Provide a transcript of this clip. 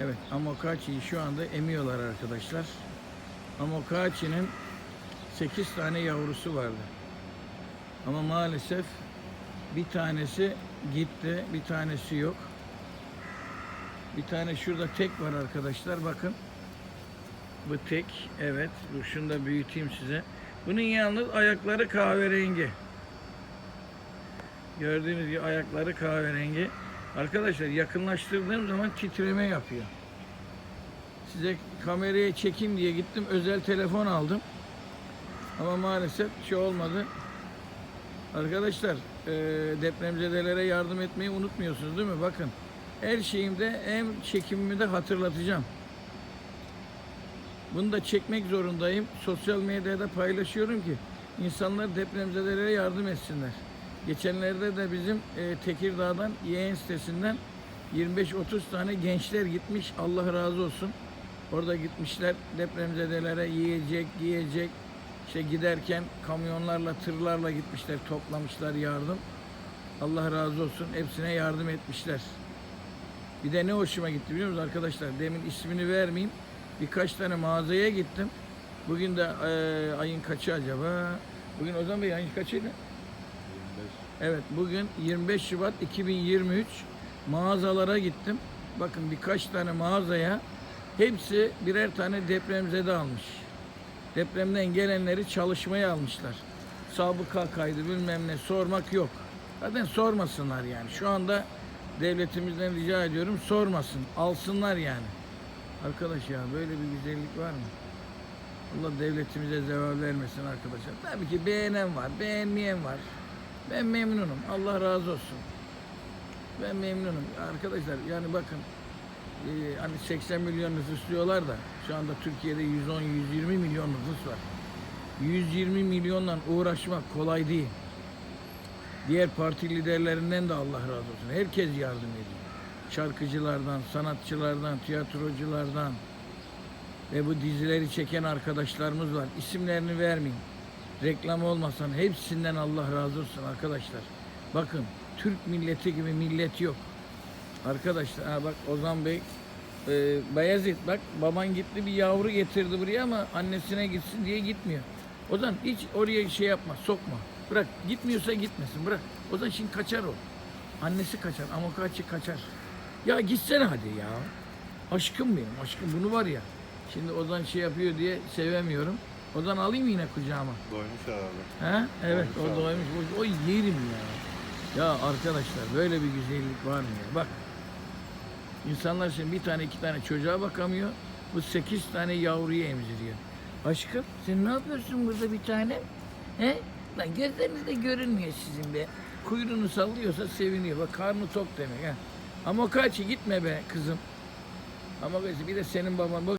Evet, Amokachi'yi şu anda emiyorlar arkadaşlar. Amokachi'nin 8 tane yavrusu vardı. Ama maalesef bir tanesi gitti, bir tanesi yok. Bir tane şurada tek var arkadaşlar, bakın. Bu tek, evet. Dur şunu da büyüteyim size. Bunun yalnız ayakları kahverengi. Gördüğünüz gibi ayakları kahverengi. Arkadaşlar yakınlaştırdığım zaman titreme yapıyor. Size kameraya çekeyim diye gittim. Özel telefon aldım. Ama maalesef şey olmadı. Arkadaşlar e, depremzedelere yardım etmeyi unutmuyorsunuz değil mi? Bakın her şeyimde hem çekimimi de hatırlatacağım. Bunu da çekmek zorundayım. Sosyal medyada paylaşıyorum ki insanlar depremzedelere yardım etsinler. Geçenlerde de bizim e, Tekirdağ'dan yeğen sitesinden 25-30 tane gençler gitmiş. Allah razı olsun. Orada gitmişler depremzedelere yiyecek, giyecek. İşte giderken kamyonlarla, tırlarla gitmişler, toplamışlar yardım. Allah razı olsun. Hepsine yardım etmişler. Bir de ne hoşuma gitti biliyor musunuz arkadaşlar? Demin ismini vermeyeyim. Birkaç tane mağazaya gittim. Bugün de e, ayın kaçı acaba? Bugün Ozan Bey ayın kaçıydı? Evet bugün 25 Şubat 2023 mağazalara gittim. Bakın birkaç tane mağazaya hepsi birer tane depremzede almış. Depremden gelenleri çalışmaya almışlar. Sabıka kaydı bilmem ne sormak yok. Zaten sormasınlar yani. Şu anda devletimizden rica ediyorum sormasın. Alsınlar yani. Arkadaş ya böyle bir güzellik var mı? Allah devletimize zeval vermesin arkadaşlar. Tabii ki beğenen var, beğenmeyen var. Ben memnunum. Allah razı olsun. Ben memnunum. Arkadaşlar yani bakın e, hani 80 milyon nüfus diyorlar da şu anda Türkiye'de 110-120 milyon nüfus var. 120 milyonla uğraşmak kolay değil. Diğer parti liderlerinden de Allah razı olsun. Herkes yardım ediyor. Şarkıcılardan, sanatçılardan, tiyatroculardan ve bu dizileri çeken arkadaşlarımız var. İsimlerini vermeyeyim. Reklam olmasan hepsinden Allah razı olsun arkadaşlar. Bakın Türk milleti gibi millet yok. Arkadaşlar ha bak Ozan Bey e, Bayezid bak baban gitti bir yavru getirdi buraya ama annesine gitsin diye gitmiyor. Ozan hiç oraya şey yapma sokma. Bırak gitmiyorsa gitmesin bırak. Ozan şimdi kaçar o. Annesi kaçar amokaçı kaçar. Ya gitsene hadi ya. Aşkım benim aşkım bunu var ya. Şimdi Ozan şey yapıyor diye sevemiyorum. Ozan alayım yine kucağıma. Doymuş herhalde. Ha? Evet Doymuş o doymuş. O, o yerim ya. Ya arkadaşlar böyle bir güzellik var mı ya? Bak. İnsanlar şimdi bir tane iki tane çocuğa bakamıyor. Bu sekiz tane yavruyu emziriyor. Aşkım sen ne yapıyorsun burada bir tane? He? Lan gözlerinizde görünmüyor sizin be. Kuyruğunu sallıyorsa seviniyor. Bak karnı tok demek ha. Ama kaç gitme be kızım. Ama bir de senin baban bak